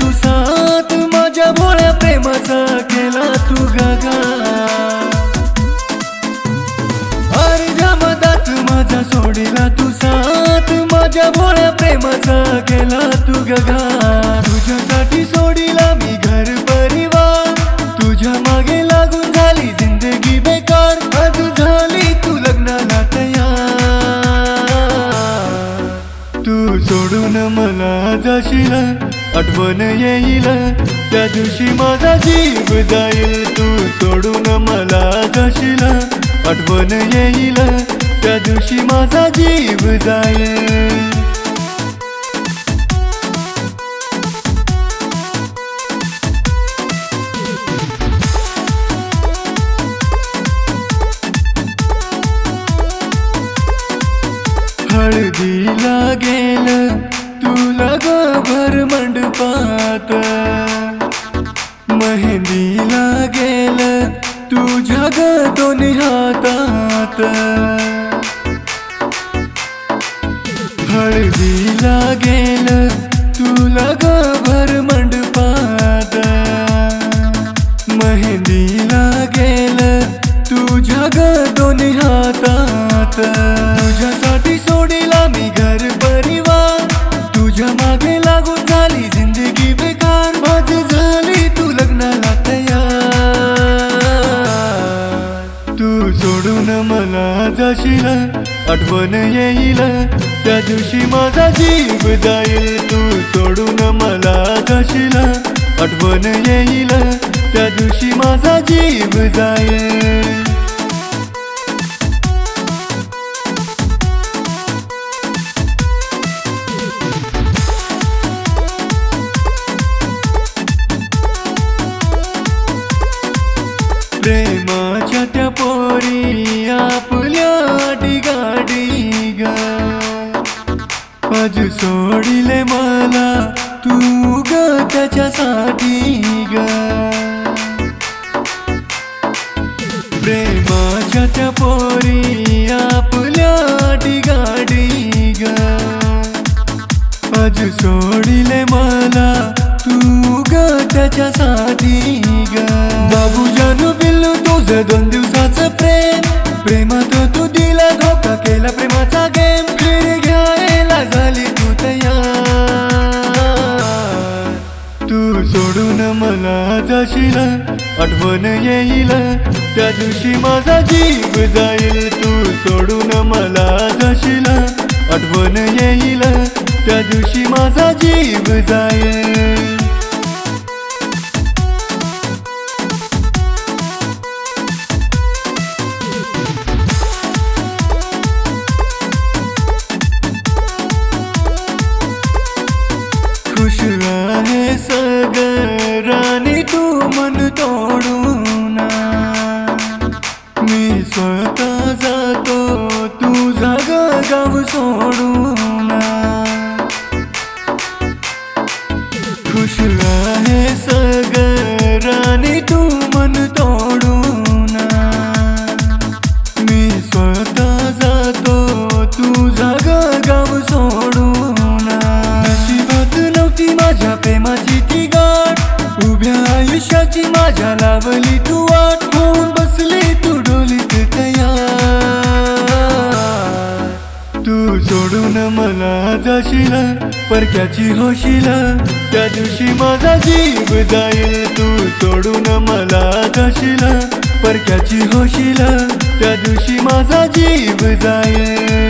तू साथ माझ्या भोळ्या प्रेमाचा केला तू गागा. अर्ध्या मधात माझा सोडिला तू साथ माझ्या भोळ्या प्रेमाचा केला तू गगा. तुझ्यासाठी सोडिला मी घर परिवार. तुझ्या मागे लागून झाली जिंदगी बेकार. अजून झाली तू लग्नाला तयार. तू सोडून मला जाशील. आठवण येईल. त्या दिवशी माझा जीव जाईल. तू सोडून मला जशील. आठवण येईल. त्या दिवशी माझा जीव जाईल. हळदीला गेलं. तुला भर मंडपात. मेहंदी लागेल तुझ्या ग दोन्ही हातात. हळदी लागेल तुला ग भर मंडपात. मेहंदी लागेल तुझ्या ग दोन्ही हातात. मला आठवण येईल. त्या दिवशी माझा जीव जाईल तू सोडून मला जशील. आठवण येईल त्या दिवशी माझा जीव जाईल. आज सोडिले मला तू ग त्याच्यासाठी ग. प्रेमाच्या त्या पोरी आपल्या गाडी ग. आज सोडिले मला तू ग त्याच्यासाठी ग. बाबू जानू बिल्लू तुझं दोन दिवसाचं प्रेम. प्रेमात तू सोडून मला जाशील. आठवण येईल. त्या दिवशी माझा जीव जाईल. तू सोडून मला जाशील. आठवण येईल. त्या दिवशी माझा जीव जाईल. खुश आहे सर. राणी तू मन तोडून मी स्वतः जातो तुझा ग गाव सोडून लावली तू वाट होऊन बसली तू डोलीत तयार. तू सोडून मला जाशील परक्याची होशील त्या दिवशी माझा जीव जाईल. तू सोडून मला जाशील परक्याची होशील त्या दिवशी माझा जीव जाईल.